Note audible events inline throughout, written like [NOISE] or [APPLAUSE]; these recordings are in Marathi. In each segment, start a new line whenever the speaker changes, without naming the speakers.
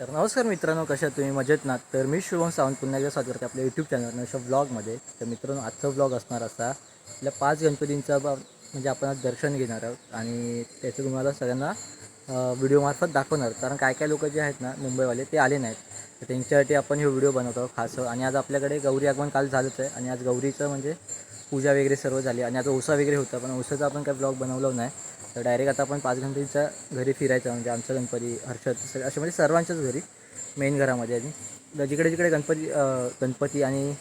तर नमस्कार मित्रांनो कशा तुम्ही? मजेत ना? तर मी शुभम सावंत पुन्हा एकदा स्वागत करते आपल्या यूट्यूब चॅनल अशा ब्लॉगमध्ये तर मित्रांनो आजचा ब्लॉग असणार असा आपल्या पाच गणपतींचा म्हणजे आपण आज दर्शन घेणार आहोत. आणि त्याचं तुम्हाला सगळ्यांना व्हिडिओमार्फत दाखवणार. कारण काय काय लोक जे आहेत ना मुंबईवाले ते आले नाहीत. तर त्यांच्यासाठी आपण हे व्हिडिओ बनवतो खास. आणि आज आपल्याकडे गौरी आगमन काल झालंच आहे. आणि आज गौरीचं म्हणजे पूजा वगैरे सर्व झाली आणि आता ओसा वगैरे होता पण ओसाचा आपण काही ब्लॉग बनवला नाही. तर डायरेक्ट आता आपण पाच गणपतीच्या घरी फिरायचं म्हणजे आमचा गणपती हर्षद सगळे असे म्हणजे सर्वांच्याच घरी मेन घरामध्ये आणि जिकडे जिकडे गणपती गणपती आणि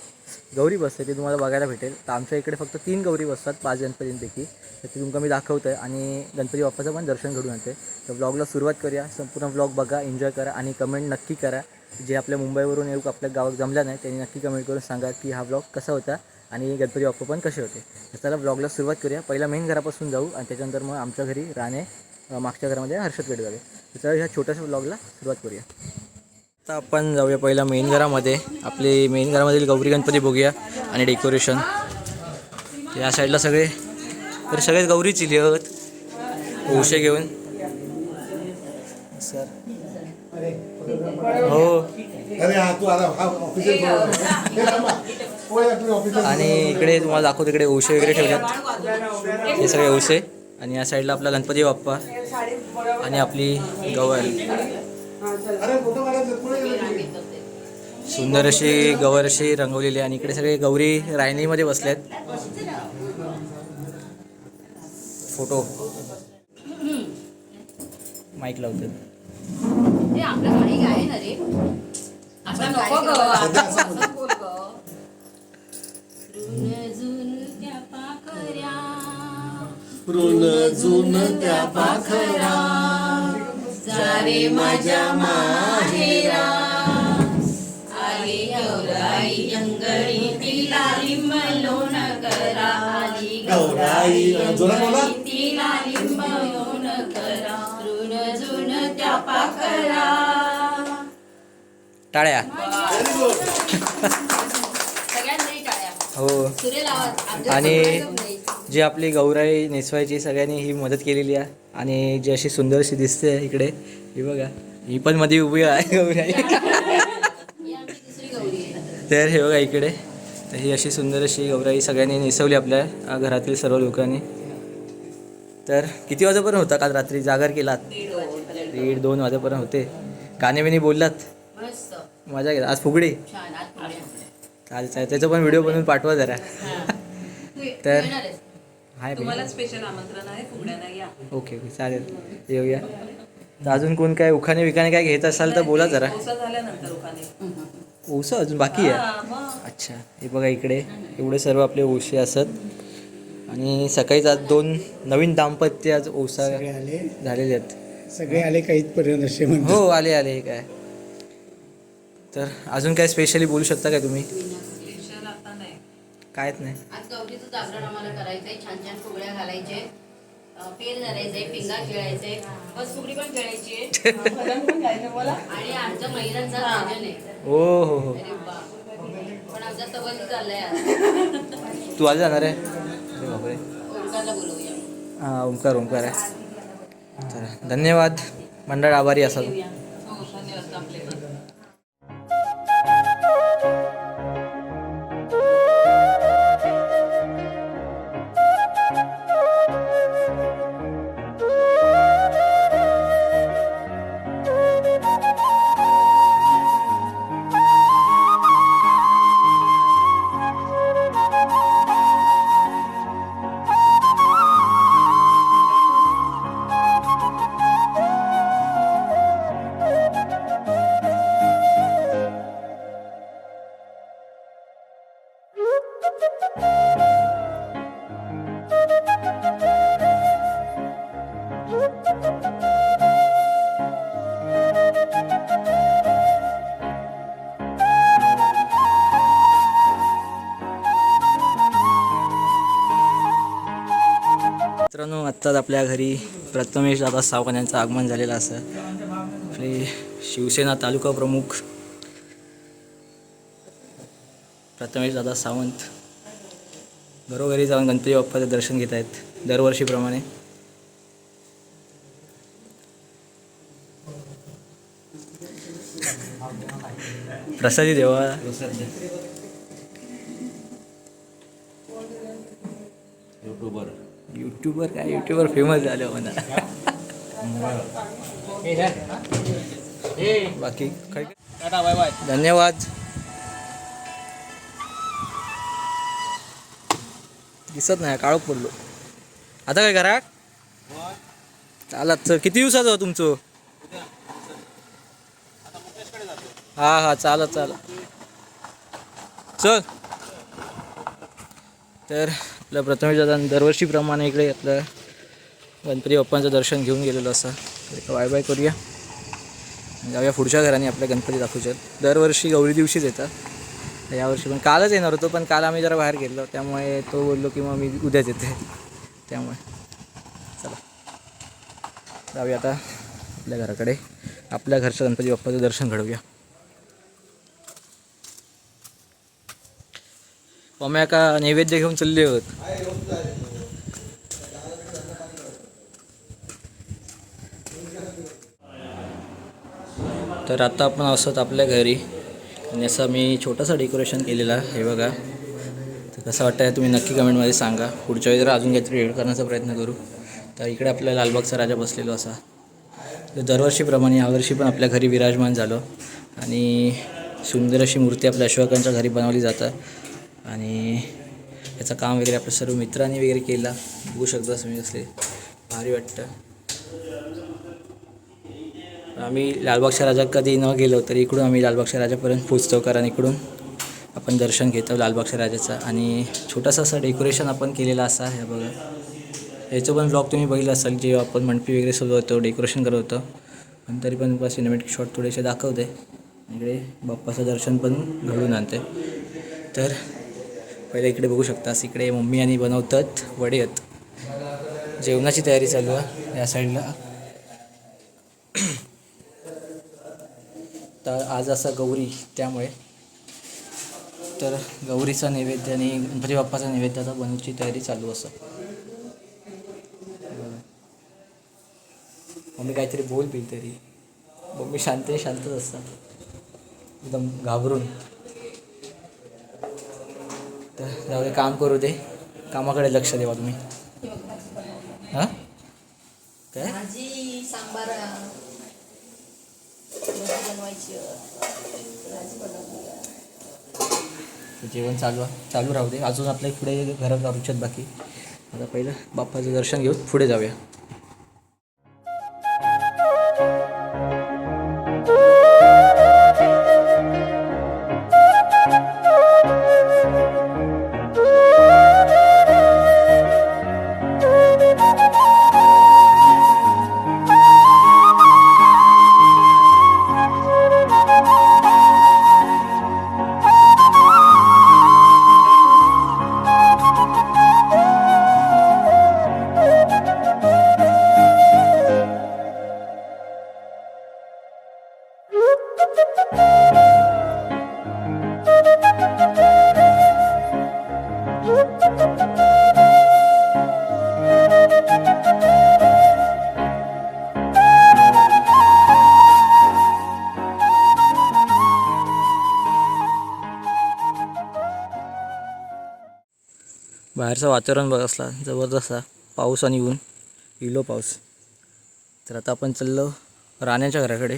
गौरी बसते ते तुम्हाला बघायला भेटेल. तर आमच्या इकडे फक्त तीन गौरी बसतात पाच गणपतींपैकी. तर ते तुमका मी दाखवतो आहे आणि गणपती बाप्पाचं पण दर्शन घडून येते तर ब्लॉगला सुरुवात करूया. संपूर्ण ब्लॉग बघा एन्जॉय करा आणि कमेंट नक्की करा. जे आपल्या मुंबईवरून येऊ आपल्या गावात जमल्या नाही त्यांनी नक्की कमेंट करून सांगा की हा ब्लॉग कसा होता. आणि गणपती बाप्पा पण कसे होते? तर चला ब्लॉगला सुरुवात करूया. पहिला मेन घरापासून जाऊ आणि त्याच्यानंतर मग आमच्या घरी राहणे मागच्या घरामध्ये हर्षदकडे जावे. तर चला ह्या छोट्याशा ब्लॉगला सुरुवात करूया. आता आपण जाऊया पहिला मेन घरामध्ये. आपली मेन घरामधील गौरी गणपती बघूया आणि डेकोरेशन या साईडला सगळे तर सगळेच गौरीच इली आहेत. उशे घेऊन. सर हो.
अरे हा तू हा
आणि इकडे तुम्हाला दाखवतो इकडे उशे वगैरे ठेवतात हे सगळे उशे. आणि या साईडला आपला गणपती बाप्पा आणि आपली गवर. सुंदर अशी गवर अशी रंगवलेली आहे. आणि इकडे सगळे गौरी रायनीमध्ये बसल्यात फोटो. माईक लावतात
ना आता नको ग. आता असं बोल. ग. रुणझुन त्या पाखऱ्या
ऋण जुन त्या पाखरा
सारे माझ्या माहेरा. आली गौराई अंगणी तिला लिंबलोन करा आली
गौराई, जोरात बोला.
टाळ्या. हो. आणि. जी आपली गौराई नेसवायची सगळ्यांनी ही मदत केलेली आहे. आणि जी अशी सुंदर अशी दिसते इकडे ही बघा. ही पण मध्ये उभी आहे गौराई. तर हे बघा इकडे. तर ही अशी सुंदर अशी गौराई सगळ्यांनी नेसवली आपल्या घरातील सर्व लोकांनी. तर किती वाजेपर्यंत होता काल रात्री? जागर केलात? दीड दोन वाजेपर्यंत होते. गाणे बिने बोललात? मजा गेला आज फुगडी.
छान आज पुढे.
चालेल चालेल त्याचा पण व्हिडिओ बनवून पाठवा जरा. तर-? हाय
तुम्हाला स्पेशल आमंत्रण आहे
ओके ओके चालेल. येऊया. तर अजून कोण काय उखाणे विखाणे काय घेत असाल तर बोला जरा. ओसं अजून बाकी आहे? अच्छा हे बघा इकडे. एवढे सर्व आपले ओशे असत. आणि सकाळीच आज दोन नवीन दाम्पत्य आज ओसा झालेले आहेत.
सगळे आले काही पर्यंत असे
हो आले आले हे काय? तर अजून काय स्पेशली बोलू शकता काय तुम्ही?
स्पेशल आता नाही.
कायच नाही
आज गौरीचं जागरण आम्हाला करायचंय. छान छान फुगड्या घालायचे. अं, पेर धरायचंय पिंगा खेळायचे. बस फुगडी पण खेळायची. [LAUGHS] आहे. आणि आमच्या महिलांचा भजन आहे.
ओ हो हो.
अरे वा. पण आमचा तबल चाललाय आज.
तू आज जाणार आहे? अरे बापरे.
ओंकारला बोलवूया.
हां ओंकार ओंकार आहे. धन्यवाद. मंडळ आभारी असाल. आत्ताच आपल्या घरी प्रथमेश दादा सावंत यांचं आगमन झालेलं असं. आपले शिवसेना तालुका प्रमुख प्रथमेश दादा सावंत घरोघरी जाऊन गणपती बाप्पाचं दर्शन घेत आहेत दरवर्षीप्रमाणे. प्रसादी देवा.
युट्यूबर
काय? युट्यूबर फेमस झालं म्हणा. बाकी काय? धन्यवाद. दिसत नाही काळोख पडलो आता काय करा? चालत चल. किती दिवसाचं हो तुमचं? हा हा चालत चालत. चल. तर आपलं प्रथमेश दादा दरवर्षीप्रमाणे इकडे आपलं गणपती बाप्पांचं दर्शन घेऊन गेलेलो असं. एक बाय बाय करूया. जाऊया पुढच्या घराने आपल्या गणपती दाखवूच्या. दरवर्षी गौरी दिवशीच येतात. यावर्षी पण कालच येणार होतो पण काल आम्ही जरा बाहेर गेलो त्यामुळे तो बोललो की मग मी उद्याच येते. त्यामुळे चला. जाऊया आता आपल्या घराकडे. आपल्या घरच्या गणपती बाप्पाचं दर्शन घडवूया. मम्मी का नैवेद्य घेऊन चालले होत तर आता आपण असत आपल्या घरी. आणि असं मी छोटासा डेकोरेशन केलेलं आहे हे बघा. तर कसं वाटतं तुम्ही नक्की कमेंटमध्ये सांगा. पुढच्या वेळी जर अजून काहीतरी एड करण्याचा प्रयत्न करू तर इकडे आपल्या लालबागचा राजा बसलेलो असा. तर दरवर्षीप्रमाणे यावर्षी पण आपल्या घरी विराजमान झालो. आणि सुंदर अशी मूर्ती आपल्या अशोकांच्या घरी बनवली जातात. आणि याचं काम वगैरे आपल्या सर्व मित्रांनी वगैरे केला. बघू शकता तुम्ही असले भारी वाटतं. आम्ही लालबागच्या राजा कधी न गेलो तरी इकडून आम्ही लालबागच्या राजापर्यंत पोचतो कारण इकडून आपण दर्शन घेतो लालबागच्या राजाचं. आणि छोटासा असं डेकोरेशन आपण केलेलं असा आहे बघा. याचं पण ब्लॉग तुम्ही बघितलं असाल जे आपण मंडपी वगैरे सजवतो होतो डेकोरेशन करवतो पण तरी पण सिनेमॅटिक शॉट थोडेसे दाखवते. इकडे बाप्पाचं दर्शन पण घडून आणते. तर पहिले इकडे बघू शकतास इकडे मम्मी आणि बनवतात वडे आहेत. जेवणाची तयारी चालू आहे या साईडला. [CLEARS THROAT] तर आज असा गौरी त्यामुळे. तर गौरीचा नैवेद्य आणि गणपती बाप्पाचा नैवेद्याचा बनवची तयारी चालू असं. मम्मी काहीतरी बोल बिल तरी. मम्मी शांत शांतच असतात. एकदम घाबरून. तर जाऊ दे काम करू दे. कामाकडे लक्ष देवा तुम्ही. हां? काय?
सांबार
जेवण चालू चालू राहू दे. अजून आपल्या पुढे घरात करूच्यात बाकी. आता पहिलं बाप्पाचं दर्शन घेऊन पुढे जाऊया. बाहेरचं वातावरण बघ असला जबरदस्त पाऊस आणि ऊन इलो पाऊस. तर आता आपण चाललो राण्याच्या घराकडे.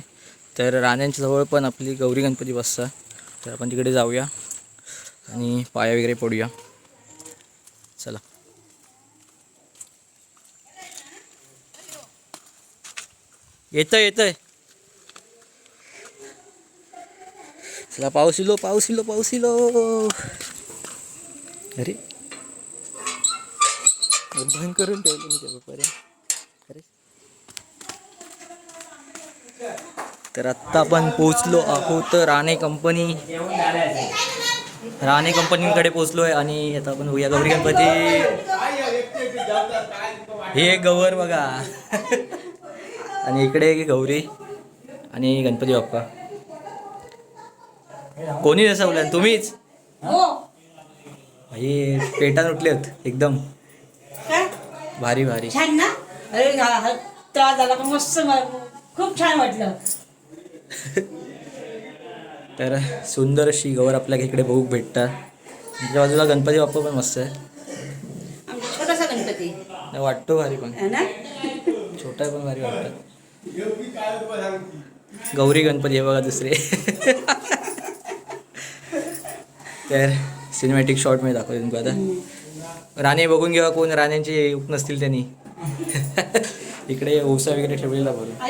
तर राण्यांच्या जवळ पण आपली गौरी गणपती बसता तर आपण तिकडे जाऊया आणि पाया वगैरे पडूया. चला. येतंय येतंय. चला पाऊस इलो पाऊस इलो पाऊस इलो अरे. बंद करून ठेवलं मी त्या. अरे तर आत्ता आपण पोचलो आहोत राणे कंपनी. राणे कंपनीकडे पोचलो आहे आणि आता आपण बघूया गौरी गणपती. हे गवर बघा. आणि इकडे गौरी आणि गणपती बाप्पा. कोणी बसवलं? तुम्हीच? हे. पेटान उठलेत एकदम.
काय
भारी भारी.
छान ना? अरे त्रास झाला पण मस्त खूप छान वाटलं. [LAUGHS]
तर सुंदर अशी गवर आपल्याला इकडे बघूक भेटतात. त्याच्या बाजूला गणपती बाप्पा पण मस्त आहे
छोटासा गणपती.
वाटतो भारी पण. छोटा पण भारी वाटतात गौरी गणपती आहे बघा दुसरे. [LAUGHS] तर सिनेमॅटिक शॉट मी दाखवते तुमका आता. राणे बघून घ्या कोण? राण्यांचे उप नसतील त्यांनी. [LAUGHS] इकडे ओसा वगैरे ठेवलेला बरं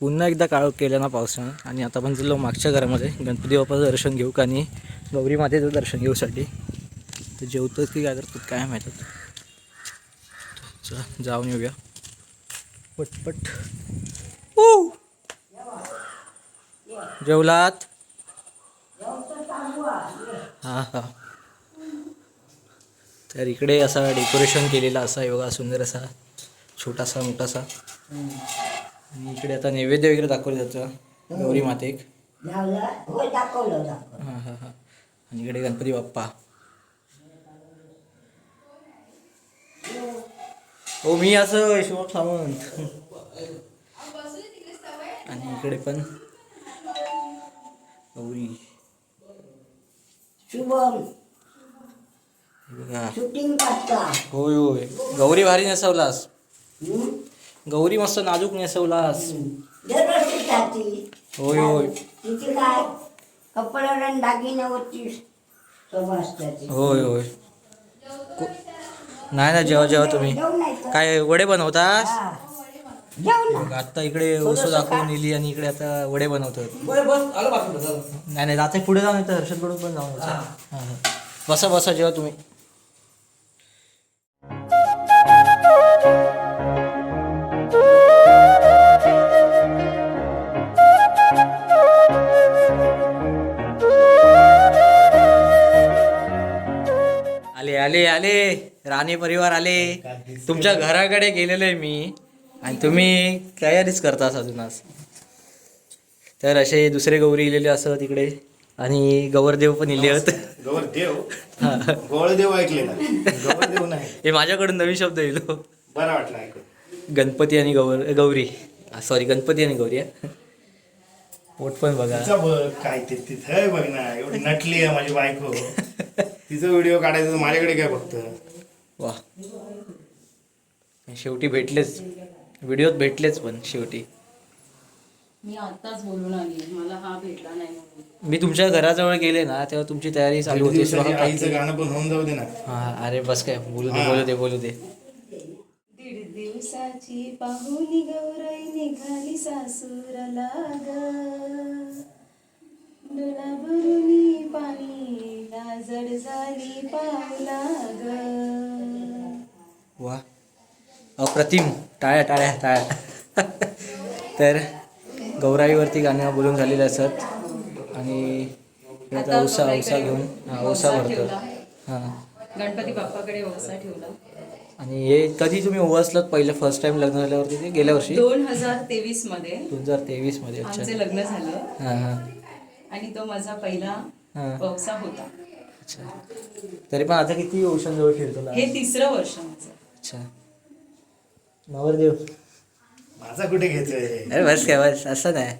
पुन्हा एकदा काळ केलं ना पावसानं. आणि आता पण चाललो मागच्या घरामध्ये. गणपती बाप्पाचं दर्शन घेऊ का आणि गौरी मातेचं दर्शन घेऊसाठी. तर जेवतो की काय करतात काय माहिती चला जाऊन येऊया. पटपट. जेवलात? हां हां. तर इकडे असा डेकोरेशन केलेला असा योगा सुंदर असा छोटासा मोठासा. आणि इकडे आता नैवेद्य वगैरे दाखवलं जातं गौरी मातेक. हां हां हां. आणि इकडे गणपती बाप्पा. हो मी असं यशवंत सामंत आणि इकडे पण गौरी.
शुभम.
बघा.
शूटिंग
होय होय. गौरी भारी नेसवलास. गौरी मस्त नाजूक नेसवलास.
दरवर्षी
होय होय.
तिथे काय? कपड्यावर दागिन्यावरची सभा असतात
होय होय. को- नाही ना जेव्हा जेव्हा तुम्ही. काय वडे बनवतास?
हा. जेवण
आता इकडे ओसो दाखवून नेली आणि इकडे आता वडे बनवतात नाही नाही जाते पुढे जाऊन येतं हर्षदकडून पण जाऊन येतं. हां, हां. बसा बसा जेव्हा तुम्ही. आले आले. राणे परिवार आले. तुमच्या घराकडे गेलेलो आहे मी. आणि तुम्ही तयारीच करतास अजून आज. तर असे दुसरे गौरी इलेले असं तिकडे. आणि गौरदेव पण इले आहेत
गवर देव गवळ देव ऐकले [LAUGHS]
हे माझ्याकडून नवीन शब्द येलो
बरा वाटला
गणपती आणि गौर गौरी. सॉरी गणपती आणि गौरी. पोट पण बघ
काय ते तिथं बघ ना. एवढी नटली आहे माझी बायको. तिचा व्हिडिओ काढायचा माझ्याकडे काय फक्त?
वा. शेवटी भेटलेच. व्हिडिओत भेटलेच पण शेवटी.
मी आताच बोलून आली. मला हा भेटला नाही
मी तुमच्या घराजवळ गेले ना तेव्हा तुमची तयारी चालू होती.
आईचं गाणं पण होऊन जाऊ दे ना.
हा अरे बस काय बोलू दे बोलू दे बोलू दे.
दीड दिवसाची पाहुणी गौराई निघाली सासूरला ग. झाली ग.
वा. अप्रतिम टाळ्या टाळ्या टाळ्या. तर गौराईवरती गाणं बोलून झालेले असत आणि आता औसा औसा घेऊन हा औसा भरतो हां.
गणपती बाप्पाकडे ओसा ठेवला.
आणि हे कधी तुम्ही ओवासलात पहिलं फर्स्ट टाइम लग्न झाल्यावरती ते? गेल्या वर्षी?
दोन हजार तेवीसमध्ये.
दोन हजार तेवीसमध्ये अच्छा.
आमचे लग्न झालं.
हां हां.
आणि तो माझा पहिला पावसा होता.
अच्छा. तरी पण आता किती ओशांजवळ खेळतो
हे तिसरं वर्ष माझं.
अच्छा. नवरदेव
माझा कुठे घेतोय
अरे बस काय बस. असं नाही.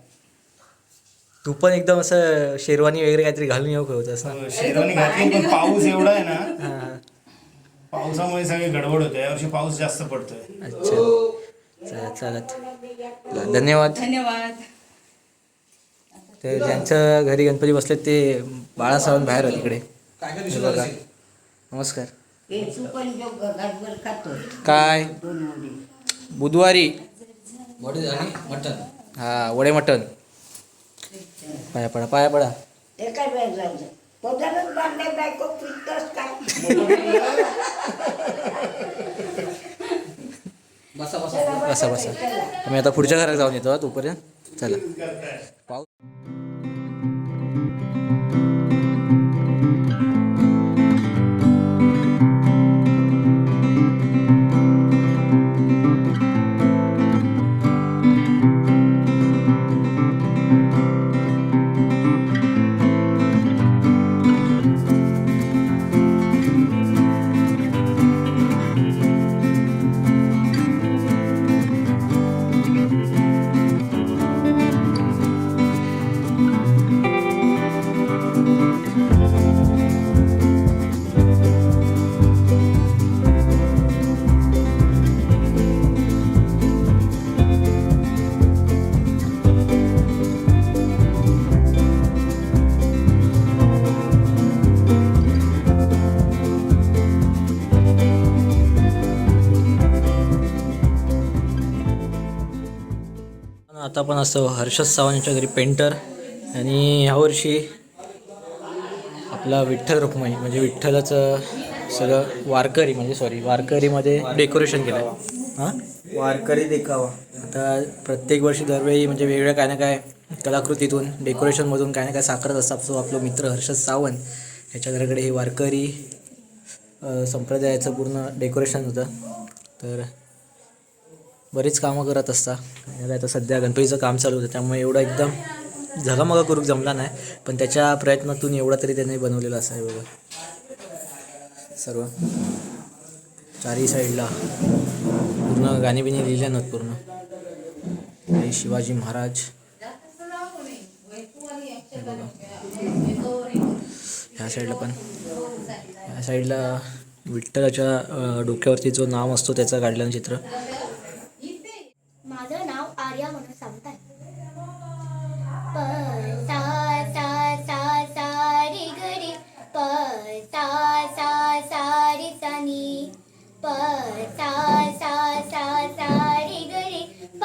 तू पण एकदम असं शेरवानी वगैरे काहीतरी घालून येऊ होतस ना
शेरवानी घातली पण पाऊस एवढा आहे ना
हां.
पावसामुळे सगळे गडबड होते. यावर्षी पाऊस जास्त पडतोय.
अच्छा. चालत चालत. धन्यवाद.
धन्यवाद.
तर ज्यांच्या घरी गणपती बसले ते बाळासाहेब बाहेर आहेत तिकडे नमस्कार. काय?
दोन वडी.
बुधवारी. हा वडे मटन पाया पडा पाया पडा.
पिकतोस काय
बसा बसा. मी आता पुढच्या घरात जाऊन येतो हा तोपर्यंत. चला. पाऊ आता पण असं हर्षद सावंत यांच्या घरी पेंटर आणि ह्यावर्षी आपला विठ्ठल रुक्माई म्हणजे विठ्ठलाचं सगळं वारकरी म्हणजे सॉरी वारकरीमध्ये डेकोरेशन केलं आहे हां?
वारकरी देखावा.
आता प्रत्येक वर्षी दरवेळी म्हणजे वेगवेगळ्या काय ना काय कलाकृतीतून डेकोरेशनमधून काय ना काय साकारत असतात. सो आपलं मित्र हर्षद सावंत ह्याच्या घराकडे हे वारकरी संप्रदायाचं पूर्ण डेकोरेशन होतं. तर बरीच कामं करत असता. आता सध्या गणपतीचं काम चालू होतं त्यामुळे एवढं एकदम झगामगा करूक जमला नाही. पण त्याच्या प्रयत्नातून एवढा तरी त्याने बनवलेला असा आहे बघा. सर्व. चारही साईडला पूर्ण गाणी बिणी लिहिल्या नाहीत पूर्ण. शिवाजी महाराज. बघा. ह्या साईडला पण. ह्या साईडला विठ्ठलाच्या डोक्यावरती जो नाम असतो त्याचं काढलेलं चित्र.
नाव आर्या म्हणून सांगताय. प सा सा सा सा रे ग प सा सा सा रे सा नी प सा सा सा सा रे ग रे प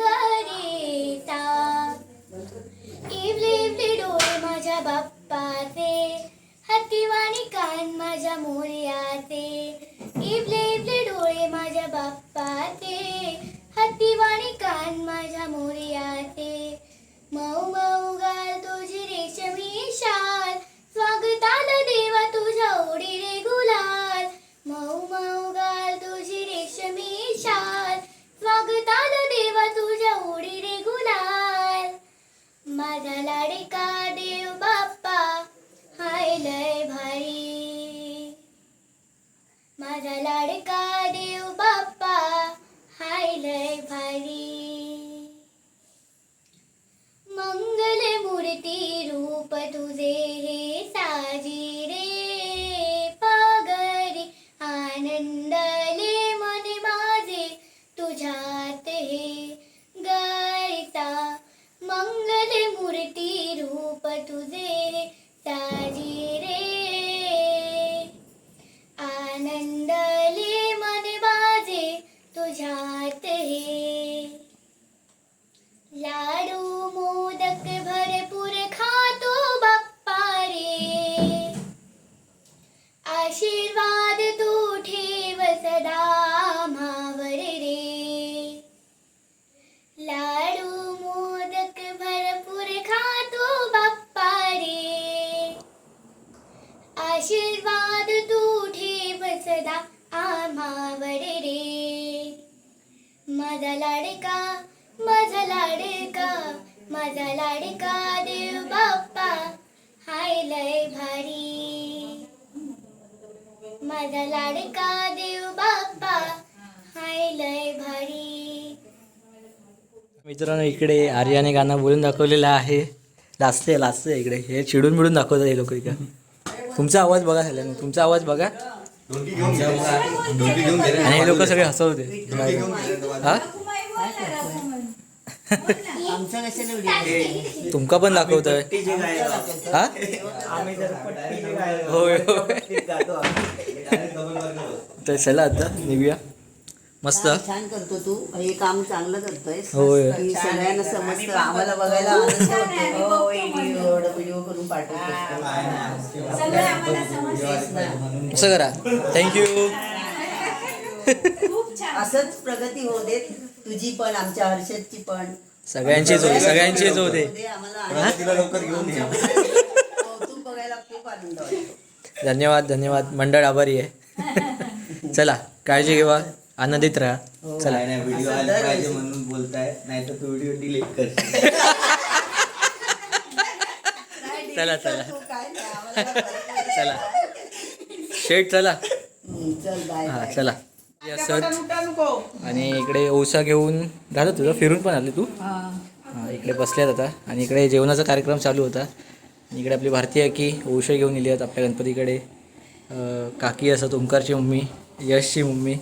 ग रे सा इवले इवले डोळे माझ्या बाप्पाचे. हत्तीवाणी कान माझ्या मोर्याचे. इवले इवले डोळे माझ्या बाप्पाचे. हत्तीवाणी कान माझ्या मोर्याचे. मऊ मऊ गाल तुझी रेशमी शाल. स्वागताला देवा तुझ्या ओढी रे गुलाल. मऊ मऊ गाल तुझी रेशमी शाल. स्वागताला देवा तुझ्या ओढी रे गुलाल. माझा लाडका का
दे इकडे आर्याने गाणं बोलून दाखवलेलं आहे. लाचते लाचते इकडे. हे चिडून बिडून दाखवतात हे लोक इकडे. तुमचा आवाज बघा झाला तुमचा आवाज बघा. आणि हे लोक सगळे हसवते हा? तुमका पण दाखवतोय. हा? होय होय. तर चला आता निघूया. मस्त?
छान करतो तू. हे काम चांगलं करतोय
होय.
सगळ्यांना समजतं. आम्हाला बघायला आनंद होतो. व्हिडिओ व्हिडिओ करून पाठवतो
असं करा. थँक्यू [LAUGHS]
असंच प्रगती होऊ दे तुझी पण आमच्या हर्षदची पण.
सगळ्यांचीच होते सगळ्यांचीच होते
होऊ दे, आम्हाला आनंद कौतुक बघायला खूप आनंद वाटतो
धन्यवाद धन्यवाद. मंडळ आभारी आहे. [LAUGHS] चला काळजी घेवा. आनंदित राहा. चला.
नाही व्हिडिओ आले पाहिजे म्हणून बोलताय नाही तर तू व्हिडिओ डिलीट कर
चला [LAUGHS] चला. चला. शेट चला.
हम्म, चल बाय
हा चला. असत आणि इकडे ओसा घेऊन झालं तुझं फिरून पण आले तू. हा. इकडे बसल्यात आता. आणि इकडे जेवणाचा कार्यक्रम चालू होता. आणि इकडे आपली भारतीय की ओशा घेऊन इली आहेत आपल्या गणपतीकडे. काकी असत ओंकारची मम्मी यशची मम्मी.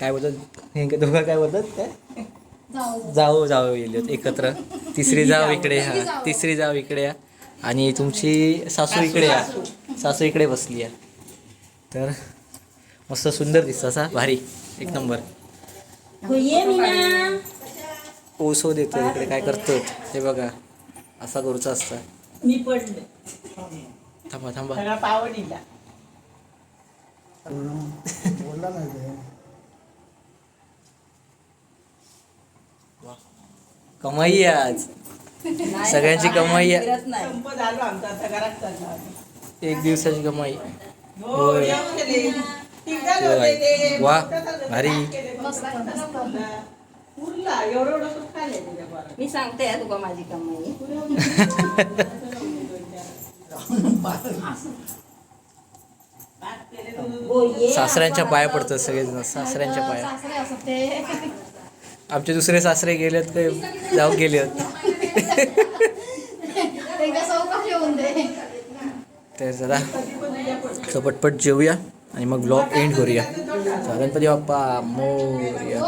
काय बोलतात? हे दोघं काय बोलतात? काय? जाऊ जाऊ येईल एकत्र. तिसरी जाव इकडे हा. तिसरी जाव इकडे या. आणि तुमची सासू इकडे या. सासू इकडे बसली आहे तर मस्त सुंदर दिसतं असा. भारी. एक नंबर. ओसो देतो इकडे काय करतो हे बघा. असा करूचा असता.
मी पडले.
थांबा थांबा
सगळा पावडीला
कमाई आहे आज. सगळ्यांची कमाई एक दिवसाची कमाई. होय. होय. वा भारी.
मी सांगते हा तुका माझी कमाई. [LAUGHS] [LAUGHS]
सासऱ्यांच्या पाया पडतात सगळेजण सासऱ्यांच्या पाया. आमचे दुसरे सासरे गेलेत काय जाऊ गेले तर जरा पटपट जेवूया आणि मग ब्लॉग एंड करूया. गणपती बाप्पा मोरया.